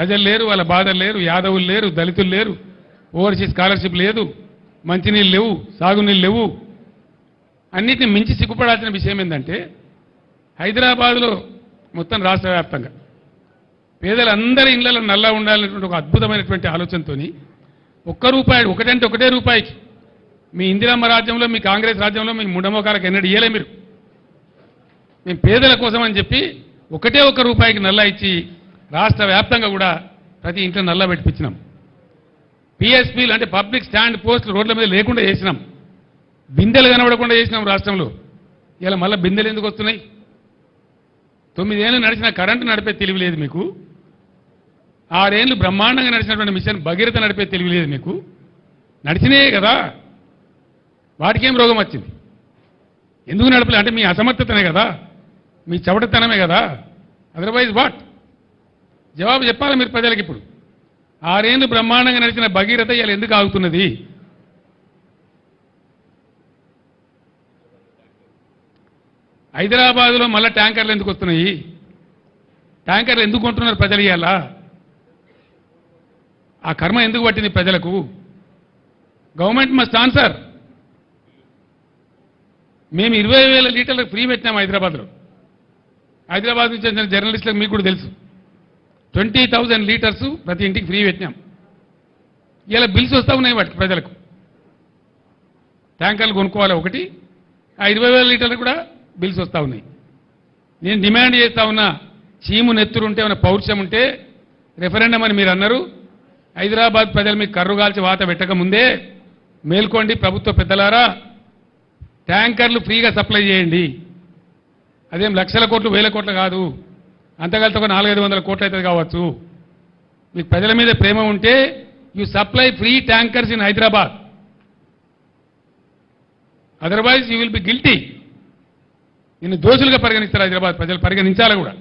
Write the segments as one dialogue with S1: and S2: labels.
S1: ప్రజలు లేరు వాళ్ళ బాధలు లేరు యాదవులు లేరు దళితులు లేరు ఓవర్సీస్ స్కాలర్షిప్ లేదు మంచినీళ్ళు లేవు సాగునీళ్ళు లేవు. అన్నిటిని మించి సిగ్గుపడాల్సిన విషయం ఏంటంటే హైదరాబాద్లో మొత్తం రాష్ట్ర వ్యాప్తంగా పేదలందరి ఇళ్ళలో నల్లా ఉండాలనేటువంటి ఒక అద్భుతమైనటువంటి ఆలోచనతో ఒక్క రూపాయి ఒకటంటే ఒకటే రూపాయికి మీ ఇందిరమ్మ రాజ్యంలో మీ కాంగ్రెస్ రాజ్యంలో మీ ముండమోకాలకు ఎన్నడూ ఇయ్యలే మీరు. మేము పేదల కోసం అని చెప్పి ఒకటే ఒక రూపాయికి నల్లా ఇచ్చి రాష్ట్ర వ్యాప్తంగా కూడా ప్రతి ఇంట్లో నల్ల పెట్టిపించినాం. పిఎస్పీలు అంటే పబ్లిక్ స్టాండ్ పోస్టులు రోడ్ల మీద లేకుండా చేసినాం. బిందెలు కనబడకుండా చేసినాం రాష్ట్రంలో. ఇలా మళ్ళీ బిందెలు ఎందుకు వస్తున్నాయి? తొమ్మిదేళ్ళు నడిచిన కరెంటు నడిపే తెలివి లేదు మీకు. ఆరేళ్ళు బ్రహ్మాండంగా నడిచినటువంటి మిషన్ భగీరథ నడిపే తెలివి లేదు మీకు. నడిచినే కదా. వాటికేం రోగం వచ్చింది? ఎందుకు నడపలే? అంటే మీ అసమర్థతనే కదా. మీ చవటతనమే కదా. అదర్వైజ్ వాట్ జవాబు చెప్పాలి మీరు ప్రజలకు ఇప్పుడు? ఆరేళ్ళు బ్రహ్మాండంగా నడిచిన భగీరథ ఇలా ఎందుకు ఆగుతున్నది? హైదరాబాద్లో మళ్ళీ ట్యాంకర్లు ఎందుకు వస్తున్నాయి? ట్యాంకర్లు ఎందుకు కొంటున్నారు ప్రజలు ఇవాళ? ఆ కర్మ ఎందుకు పట్టింది ప్రజలకు? Government must answer. మేము ఇరవై వేల లీటర్లకు ఫ్రీ పెట్టినాం హైదరాబాద్లో. హైదరాబాద్ నుంచి వచ్చిన జర్నలిస్టులకు మీకు కూడా తెలుసు. ట్వంటీ థౌజండ్ లీటర్స్ ప్రతి ఇంటికి ఫ్రీ పెట్టినాం. ఇలా బిల్స్ వస్తూ ఉన్నాయి వాటికి ప్రజలకు. ట్యాంకర్లు కొనుక్కోవాలి ఒకటి. ఆ ఇరవై వేల లీటర్లు కూడా బిల్స్ వస్తూ ఉన్నాయి. నేను డిమాండ్ చేస్తా ఉన్నా చీము నెత్తురుంటే ఏమైనా పౌరుషం ఉంటే రెఫరెండం అని మీరు అన్నారు. హైదరాబాద్ ప్రజలు మీకు కర్రు కాల్చి వాత పెట్టకముందే మేల్కోండి ప్రభుత్వ పెద్దలారా ట్యాంకర్లు ఫ్రీగా సప్లై చేయండి. అదేం లక్షల కోట్లు వేల కోట్లు కాదు. అంతకాలతో ఒక నాలుగైదు వందల కోట్లు అవుతుంది కావచ్చు. మీకు ప్రజల మీద ప్రేమ ఉంటే you supply free tankers in Hyderabad otherwise you will be guilty నిన్ను దోషులుగా పరిగణిస్తారు హైదరాబాద్ ప్రజలు పరిగణించాలి కూడా.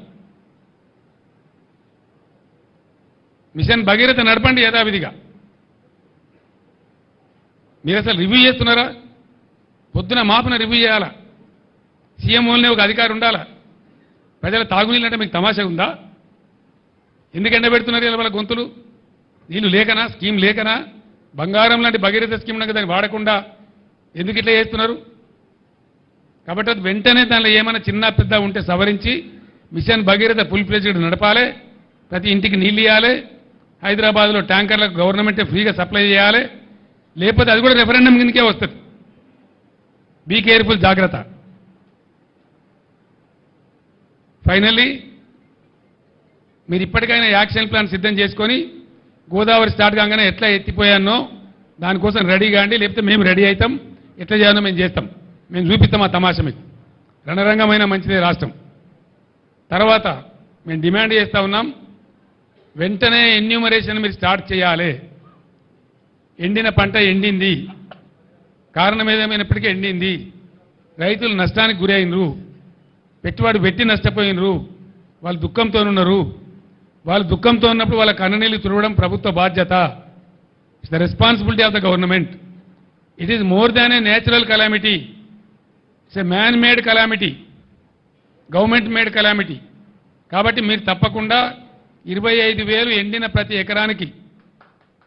S1: మిషన్ భగీరథ నడపండి యథావిధిగా. మీరు అసలు రివ్యూ చేస్తున్నారా? పొద్దున మాపున రివ్యూ చేయాలా? సీఎం ఒక అధికారి ఉండాలా? ప్రజల తాగునీళ్ళు అంటే మీకు తమాషా ఉందా? ఎందుకు ఎండబెడుతున్నారు ఇలా వాళ్ళ గొంతులు? నీళ్ళు లేకనా? స్కీమ్ లేకనా? బంగారం లాంటి భగీరథ స్కీమ్ ఉన్నది దాన్ని వాడకుండా ఎందుకు ఇట్లా చేస్తున్నారు? కాబట్టి అది వెంటనే దానిలో ఏమైనా చిన్న పెద్ద ఉంటే సవరించి మిషన్ భగీరథ ఫుల్ ప్లేజ్డ్ నడపాలి ప్రతి ఇంటికి నీళ్ళు ఇవ్వాలి హైదరాబాద్లో ట్యాంకర్లకు గవర్నమెంటే ఫ్రీగా సప్లై చేయాలి లేకపోతే అది కూడా రెఫరెండం కిందకే వస్తుంది. బీ కేర్ఫుల్ జాగ్రత్త. ఫైనల్లీ మీరు ఇప్పటికైనా యాక్షన్ ప్లాన్ సిద్ధం చేసుకొని గోదావరి స్టార్ట్ కాగానే ఎట్లా ఎత్తిపోయానో దానికోసం రెడీ కాండి లేకపోతే మేము రెడీ అవుతాం. ఎట్లా చేయాలో మేము చేస్తాం. మేము చూపిస్తాం ఆ తమాష మీకు. రణరంగమైన మంచిదే రాష్ట్రం. తర్వాత మేము డిమాండ్ చేస్తా ఉన్నాం వెంటనే ఎన్యూమరేషన్ మీరు స్టార్ట్ చేయాలి. ఎండిన పంట ఎండింది. కారణం ఏదేమైనప్పటికీ ఎండింది. రైతులు నష్టానికి గురైనరు పెట్టుబడి పెట్టి నష్టపోయినరు. వాళ్ళు దుఃఖంతో ఉన్నారు. వాళ్ళు దుఃఖంతో ఉన్నప్పుడు వాళ్ళ కన్ననీళ్ళు తురవడం ప్రభుత్వ బాధ్యత. It's the responsibility of the government it is more than a natural calamity it's a man made calamity government made calamity కాబట్టి మీరు తప్పకుండా ఇరవై ఐదు వేలు ఎండిన ప్రతి ఎకరానికి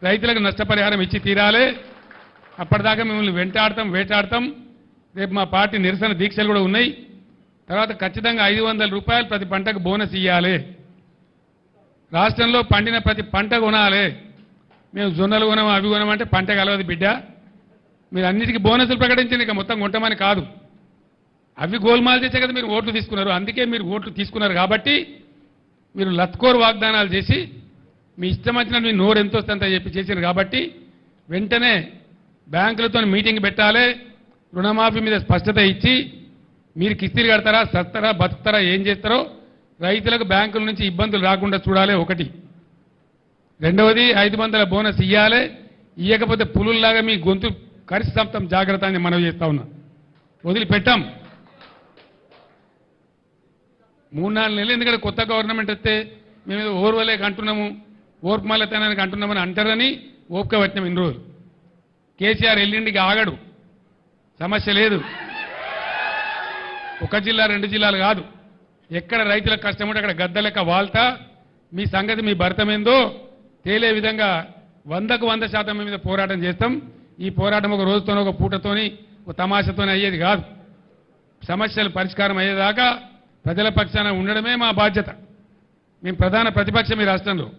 S1: రైతులకు నష్టపరిహారం ఇచ్చి తీరాలే. అప్పటిదాకా మిమ్మల్ని వెంటాడతాం వేటాడతాం. రేపు మా పార్టీ నిరసన దీక్షలు కూడా ఉన్నాయి. తర్వాత ఖచ్చితంగా ఐదు వందల రూపాయలు ప్రతి పంటకు బోనస్ ఇవ్వాలి రాష్ట్రంలో పండిన ప్రతి పంట కొనాలి. మేము జొన్నలు కొనం అవి కొనమంటే పంట కలవదు బిడ్డ. మీరు అన్నిటికీ బోనసులు ప్రకటించండి ఇక మొత్తం కొంటమని కాదు. అవి గోల్మాల్ చేసే కదా మీరు ఓట్లు తీసుకున్నారు. అందుకే మీరు ఓట్లు తీసుకున్నారు కాబట్టి మీరు లత్కోర్ వాగ్దానాలు చేసి మీ ఇష్టం వచ్చిన మీ నోరు ఎంత వస్తుందంత చెప్పి చేశారు కాబట్టి వెంటనే బ్యాంకులతో మీటింగ్ పెట్టాలి. రుణమాఫీ మీద స్పష్టత ఇచ్చి మీరు కిస్తీలు కడతారా సస్తారా బతుకుతారా ఏం చేస్తారో రైతులకు బ్యాంకుల నుంచి ఇబ్బందులు రాకుండా చూడాలి ఒకటి. రెండవది ఐదు వందల బోనస్ ఇవ్వాలి ఇవ్వకపోతే పులుల్లాగా మీ గొంతు కరిసి సంతం జాగ్రత్త అని మనవి చేస్తా ఉన్నా. వదిలిపెట్టాం. మూడు నాలుగు నెలలు ఎందుకంటే కొత్త గవర్నమెంట్ వస్తే మేము ఓర్వలేక అంటున్నాము ఓర్పుమాలతనానికి అంటున్నామని అంటారని ఓపిక పట్టినాం ఇన్ని రోజులు. కేసీఆర్ ఎల్లుండికి ఆగడు. సమస్య లేదు. ఒక జిల్లా రెండు జిల్లాలు కాదు. ఎక్కడ రైతులకు కష్టం ఉంటే అక్కడ గద్ద లెక్క వాల్తా. మీ సంగతి మీ భర్తమేందో తేలే విధంగా వందకు వంద శాతం మీద పోరాటం చేస్తాం. ఈ పోరాటం ఒక రోజుతోనో ఒక పూటతోని ఒక తమాషతోని అయ్యేది కాదు. సమస్యలు పరిష్కారం అయ్యేదాకా ప్రజల పక్షాన ఉండడమే మా బాధ్యత. మేము ప్రధాన ప్రతిపక్షం ఈ రాష్ట్రంలో.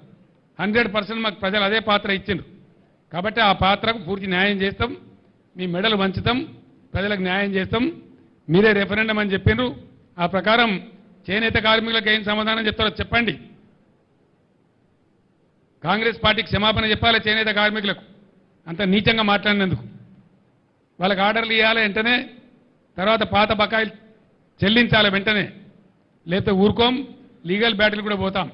S1: హండ్రెడ్ పర్సెంట్ మాకు ప్రజలు అదే పాత్ర ఇచ్చిండ్రు. కాబట్టి ఆ పాత్రకు పూర్తి న్యాయం చేస్తాం. మీ మెడలు వంచుతాం. ప్రజలకు న్యాయం చేస్తాం. మీరే రెఫరెండం అని చెప్పినారు ఆ ప్రకారం చేనేత కార్మికులకు ఏం సమాధానం చెప్తారో చెప్పండి. కాంగ్రెస్ పార్టీకి క్షమాపణ చెప్పాలి చేనేత కార్మికులకు? అంత నీచంగా మాట్లాడినందుకు. వాళ్ళకి ఆర్డర్లు ఇవ్వాలి వెంటనే తర్వాత పాత బకాయిలు చెల్లించాలి వెంటనే. లేకపోతే ఊరుకోం లీగల్ బ్యాటిల్ కూడా పోతాం.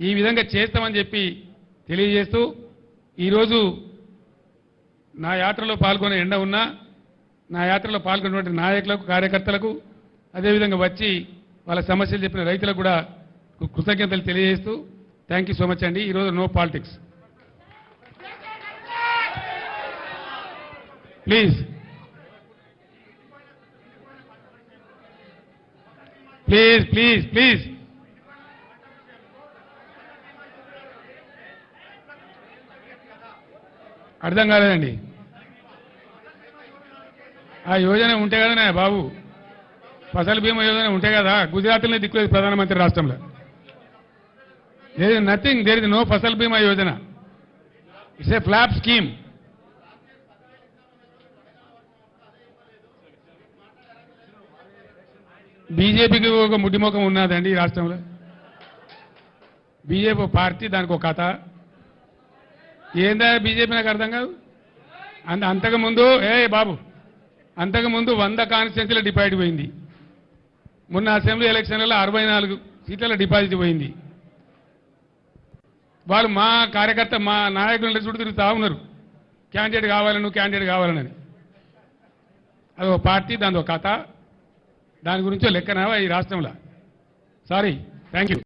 S1: ఈ విధంగా చేస్తామని చెప్పి తెలియజేస్తూ ఈరోజు నా యాత్రలో పాల్గొనే ఎండ ఉన్నా నా యాత్రలో పాల్గొన్నటువంటి నాయకులకు కార్యకర్తలకు అదేవిధంగా వచ్చి వాళ్ళ సమస్యలు చెప్పిన రైతులకు కూడా కృతజ్ఞతలు తెలియజేస్తూ థ్యాంక్ యూ సో మచ్ అండి. ఈరోజు no politics please please please please అర్థం కాలేదండి. ఆ యోజన ఉంటే కదా బాబు. ఫసల్ బీమా యోజన ఉంటే కదా. గుజరాత్లో దిక్కులేదు ప్రధానమంత్రి రాష్ట్రంలో. There is nothing there is no Fasal Bima Yojana. It's a flop scheme బీజేపీకి ఒక ముడ్డిముఖం ఉన్నదండి ఈ రాష్ట్రంలో. బీజేపీ పార్టీ దానికి ఒక కథ. ఏందా బీజేపీ నాకు అర్థం కాదు? అంత అంతకు ముందు ఏ బాబు. అంతకు ముందు వంద కాన్స్టిట్యున్సీల డిపాజిట్ పోయింది. మొన్న అసెంబ్లీ ఎలక్షన్లలో అరవై నాలుగు సీట్ల డిపాజిట్ పోయింది. వాళ్ళు మా కార్యకర్త మా నాయకులు చుట్టూ తిరుగుతా ఉన్నారు. క్యాండిడేట్ కావాలని నువ్వు క్యాండిడేట్ కావాలని అది ఒక పార్టీ దాని ఒక కథ. దాని గురించో లెక్కనావా ఈ రాష్ట్రంలో? Sorry thank you